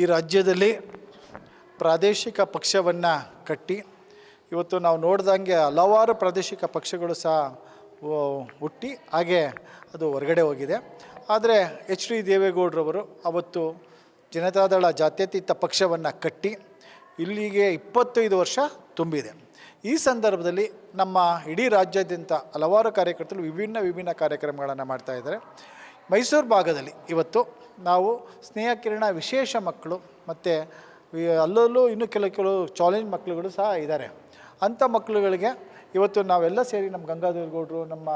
ಈ ರಾಜ್ಯದಲ್ಲಿ ಪ್ರಾದೇಶಿಕ ಪಕ್ಷವನ್ನು ಕಟ್ಟಿ, ಇವತ್ತು ನಾವು ನೋಡ್ದಂಗೆ ಹಲವಾರು ಪ್ರಾದೇಶಿಕ ಪಕ್ಷಗಳು ಸಹ ಹುಟ್ಟಿ, ಹಾಗೆ ಅದು ಹೊರಗಡೆ ಹೋಗಿದೆ. ಆದರೆ ಎಚ್ ಡಿ ದೇವೇಗೌಡರವರು ಅವತ್ತು ಜನತಾದಳ ಜಾತ್ಯತೀತ ಪಕ್ಷವನ್ನು ಕಟ್ಟಿ, ಇಲ್ಲಿಗೆ ಇಪ್ಪತ್ತೈದು ವರ್ಷ ತುಂಬಿದೆ. ಈ ಸಂದರ್ಭದಲ್ಲಿ ನಮ್ಮ ಇಡೀ ರಾಜ್ಯಾದ್ಯಂತ ಹಲವಾರು ಕಾರ್ಯಕರ್ತರು ವಿಭಿನ್ನ ವಿಭಿನ್ನ ಕಾರ್ಯಕ್ರಮಗಳನ್ನು ಮಾಡ್ತಾ ಇದ್ದಾರೆ. ಮೈಸೂರು ಭಾಗದಲ್ಲಿ ಇವತ್ತು ನಾವು ಸ್ನೇಹ ಕಿರಣ ವಿಶೇಷ ಮಕ್ಕಳು ಮತ್ತು ಅಲ್ಲಲ್ಲೂ ಇನ್ನೂ ಕೆಲವು ಕೆಲವು ಚಾಲೆಂಜ್ ಮಕ್ಕಳುಗಳು ಸಹ ಇದ್ದಾರೆ. ಅಂಥ ಮಕ್ಕಳುಗಳಿಗೆ ಇವತ್ತು ನಾವೆಲ್ಲ ಸೇರಿ ನಮ್ಮ ಗಂಗಾಧರ್ ಗೌಡರು ನಮ್ಮ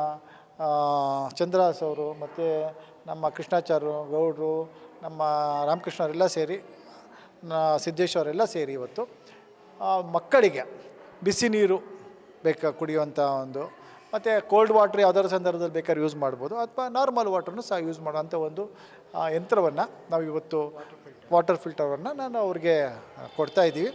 ಚಂದ್ರಾಸ್ ಅವರು ಮತ್ತು ನಮ್ಮ ಕೃಷ್ಣಾಚಾರ್ಯರು ಗೌಡರು, ನಮ್ಮ ರಾಮಕೃಷ್ಣ ಅವರೆಲ್ಲ ಸೇರಿ ಸಿದ್ದೇಶ್ ಅವರೆಲ್ಲ ಸೇರಿ ಇವತ್ತು ಮಕ್ಕಳಿಗೆ ಬಿಸಿ ನೀರು ಬೇಕಾ ಕುಡಿಯುವಂಥ ಒಂದು ಮತ್ತು ಕೋಲ್ಡ್ ವಾಟ್ರ್ ಯಾವುದಾದ್ರು ಸಂದರ್ಭದಲ್ಲಿ ಬೇಕಾದ್ರೆ ಯೂಸ್ ಮಾಡ್ಬೋದು. ಅಥವಾ ನಾರ್ಮಲ್ ವಾಟ್ರನ್ನು ಸಹ ಯೂಸ್ ಮಾಡೋಂಥ ಒಂದು ಯಂತ್ರವನ್ನು ನಾವು ಇವತ್ತು ವಾಟರ್ ಫಿಲ್ಟರನ್ನು ನಾನು ಅವ್ರಿಗೆ ಕೊಡ್ತಾ ಇದ್ದೀವಿ.